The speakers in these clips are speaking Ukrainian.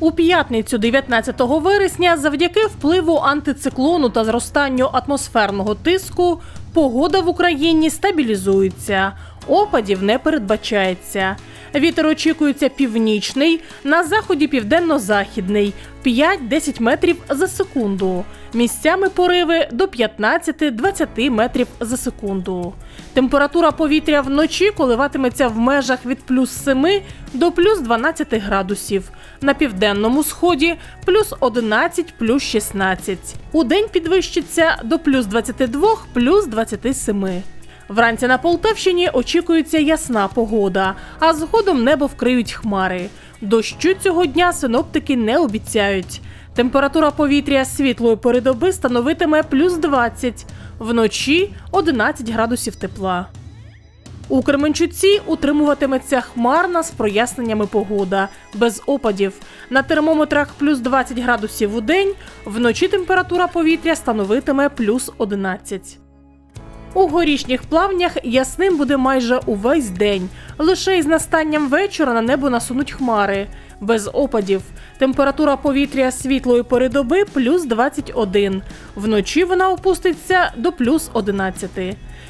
У п'ятницю, 19 вересня, завдяки впливу антициклону та зростанню атмосферного тиску, погода в Україні стабілізується. Опадів не передбачається. Вітер очікується північний, на заході південно-західний 5-10 метрів за секунду. Місцями пориви до 15-20 метрів за секунду. Температура повітря вночі коливатиметься в межах від плюс 7 до плюс 12 градусів. На південному сході плюс 11, плюс 16. У день підвищиться до плюс 22, плюс 27. Вранці на Полтавщині очікується ясна погода, а згодом небо вкриють хмари. Дощу цього дня синоптики не обіцяють. Температура повітря світлої пори доби становитиме плюс 20, вночі 11 градусів тепла. У Кременчуці утримуватиметься хмарна з проясненнями погода, без опадів. На термометрах плюс 20 градусів у день, вночі температура повітря становитиме плюс 11. У горішніх плавнях ясним буде майже увесь день. Лише із настанням вечора на небо насунуть хмари. Без опадів. Температура повітря світлої пори доби плюс 21. Вночі вона опуститься до плюс 11.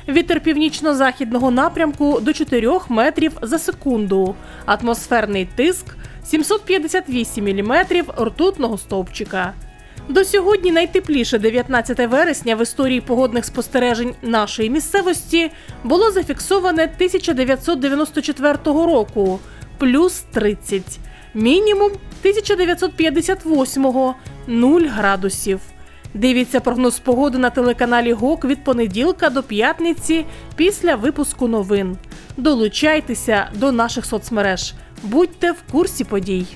Вітер північно-західного напрямку до 4 метрів за секунду. Атмосферний тиск 758 міліметрів ртутного стовпчика. До сьогодні найтепліше 19 вересня в історії погодних спостережень нашої місцевості було зафіксоване 1994 року плюс 30, мінімум 1958 0 градусів. Дивіться прогноз погоди на телеканалі ГОК від понеділка до п'ятниці після випуску новин. Долучайтеся до наших соцмереж, будьте в курсі подій.